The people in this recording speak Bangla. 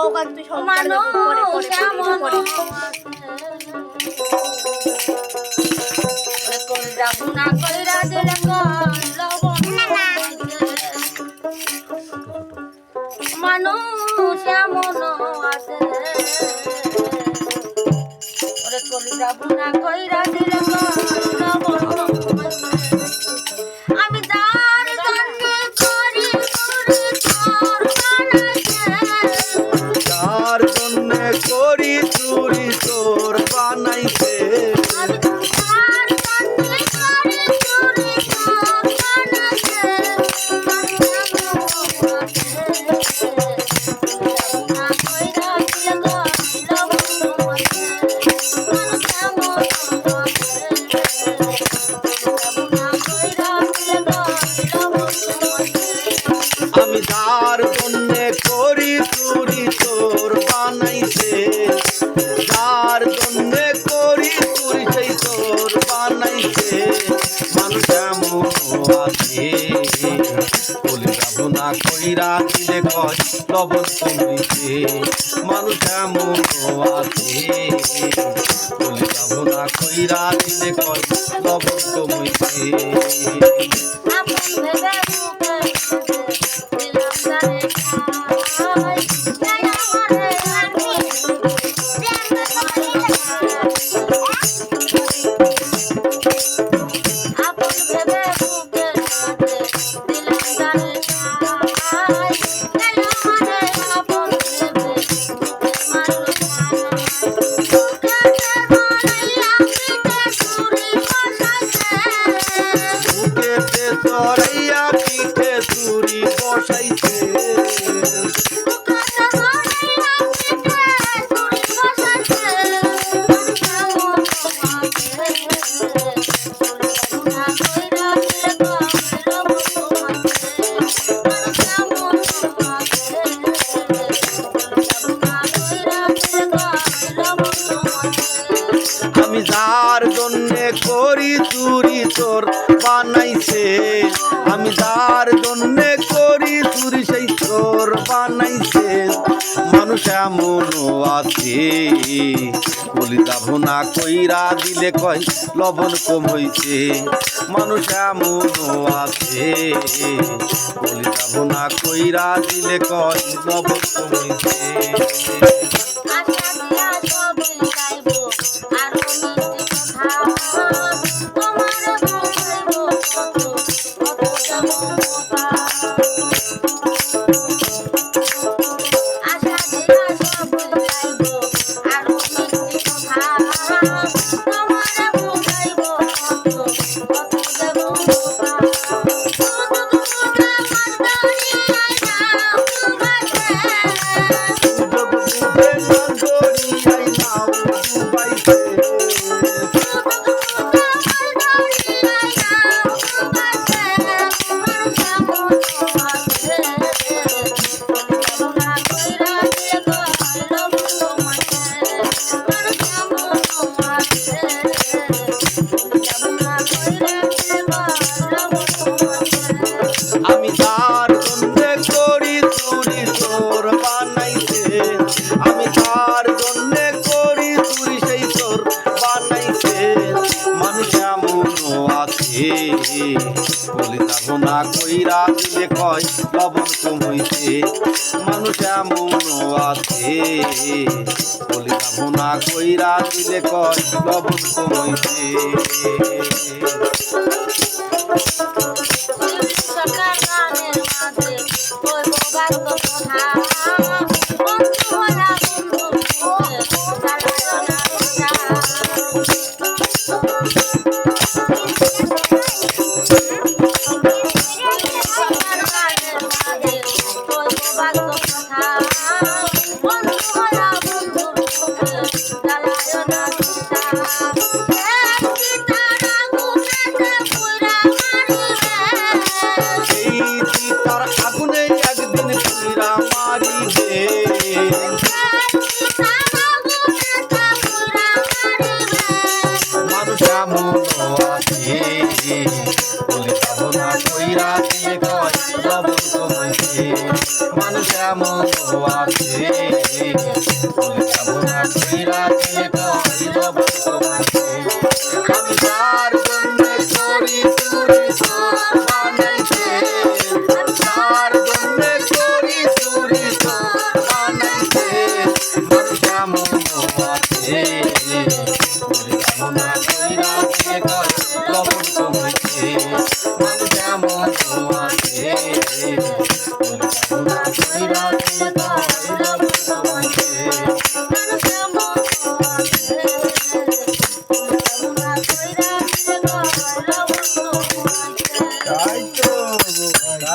সহকার তুই সহকার মানুষ পরে পরে পরে গুনা কইরা দিলে মানুষ এমন আছে ওরে কইরা দিলে বানাইছে। যার জন্য করি চুরি, সেই তোর বানাইছে। মানুষ এমন আছে। না কইরা দিলে কয়, লবণ কমিছে। মানুষ এমন আছে। বলি যাব না কইরা দিলে কয়, লবণ চড়াইয়া পিঠে আমি যার জন্য করি চুরি তোর বানাইছে চুরি সেই তোর বানাইছে মানুষ এমন আছে। বলি না কইরা দিলে কয় লবণ কম হইছে। মানুষ এমন আছে। বলি না কইরা দিলে কয় লবণ কম হইছে। আছে কলিতা ভোনা কইরা দিলে কয়, লবণ কম হইছে মানুষ এমন আছে। কলিতা ভোনা কইরা দিলে কয়, লবণ কম হইছে মানুষ এমন আছে আমি তার জন্য করি চুরি তোর বানাইছে তার জন্য করি চুরি তোর বানাইছে মানুষ এমন আছে।